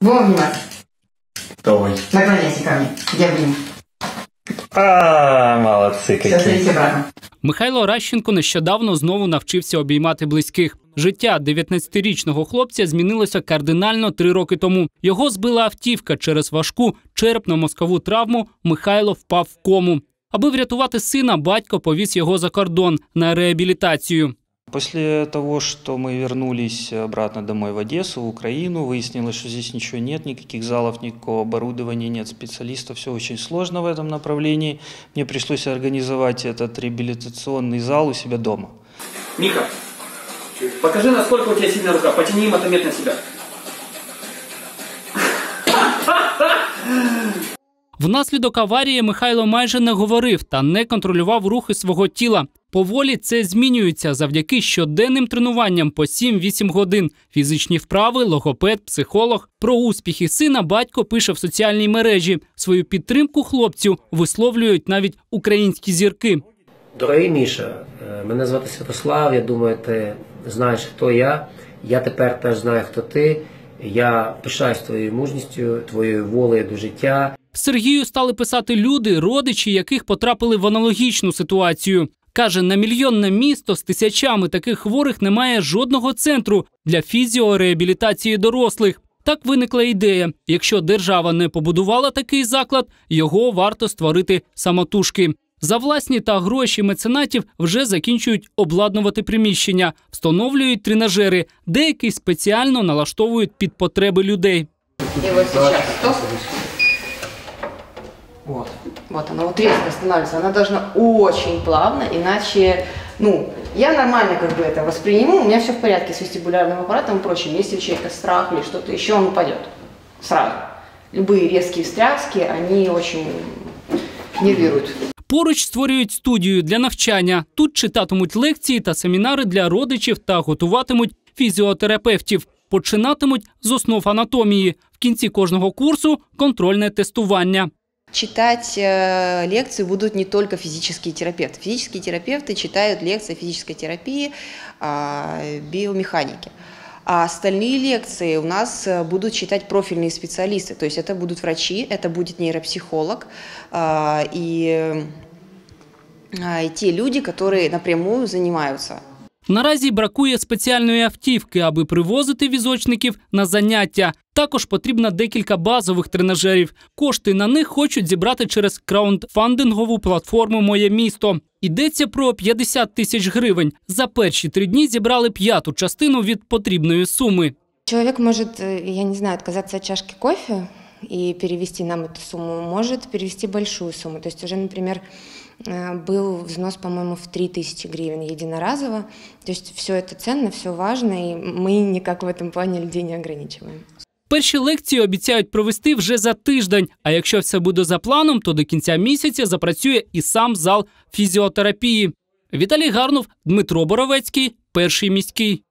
Обниматься. Давай. Наклоняйся ко мне. Я блин. А, садись обратно. Михайло Ращенко нещодавно знову навчився обіймати близьких. Життя 19-річного хлопця змінилося кардинально три роки тому. Його збила автівка через важку черепно-мозкову травму. Михайло впав в кому. Аби врятувати сина, батько повіз його за кордон на реабілітацію. После того, что мы вернулись обратно домой в Одессу, в Украину, выяснилось, что здесь ничего нет, никаких залов, никакого оборудования, нет специалистов, все очень сложно в этом направлении. Мне пришлось организовать этот реабилитационный зал у себя дома. Миха, покажи, насколько у тебя сильная рука. Потяни мотомет на себя. Внаслідок аварії Михайло майже не говорив та не контролював рухи свого тіла. Поволі це змінюється завдяки щоденним тренуванням по 7-8 годин. Фізичні вправи, логопед, психолог. Про успіхи сина батько пише в соціальній мережі. Свою підтримку хлопцю висловлюють навіть українські зірки. Дорогий Міша, е, мене звати Святослав. Я думаю, ти знаєш, хто я. Я тепер теж знаю, хто ти. Я пишаюсь твоєю мужністю, твоєю волею до життя. Сергію стали писати люди, родичі, яких потрапили в аналогічну ситуацію. Каже, на мільйонне місто з тисячами таких хворих немає жодного центру для фізіореабілітації дорослих. Так виникла ідея: якщо держава не побудувала такий заклад, його варто створити самотужки. За власні та гроші меценатів вже закінчують обладнувати приміщення, встановлюють тренажери, деякі спеціально налаштовують під потреби людей. И вот сейчас. Стоп. Вот. Вот она вот резко останавливается. Она должна очень плавно, иначе, ну, я нормально как бы это восприниму, у меня все в порядке с вестибулярным аппаратом и прочим. Если у человека страх или что-то еще, он упадет. Сразу. Любые резкие встряски, они очень нервируют. Поруч створюють студію для навчання. Тут читатимуть лекції та семінари для родичів та готуватимуть фізіотерапевтів. Починатимуть з основ анатомії. В кінці кожного курсу контрольне тестування. Читать э, лекции будут не только физические терапевты. Физические терапевты читают лекции о физической терапии, а, биомеханике. А остальные лекции у нас э, будут читать профильные специалисты. То есть это будут врачи, это будет нейропсихолог а, и, а, и те люди, которые напрямую занимаются Наразі бракує спеціальної автівки, аби привозити візочників на заняття. Також потрібно декілька базових тренажерів. Кошти на них хочуть зібрати через краундфандингову платформу Моє місто. Йдеться про 50 тисяч гривень. За перші три дні зібрали п'яту частину від потрібної суми. Человек может, э, я не знаю, отказаться от чашки кофе и перевести нам эту сумму, может перевести большую сумму. То есть уже, например, э, был взнос, по-моему, в 3000 гривен единоразово. То есть все это ценно, все важно, и мы никак в этом плане людей не ограничиваем. Перші лекції обіцяють провести вже за тиждень. А якщо все буде за планом, то до кінця місяця запрацює і сам зал фізіотерапії. Віталій Гарнов, Дмитро Боровецький, перший міський.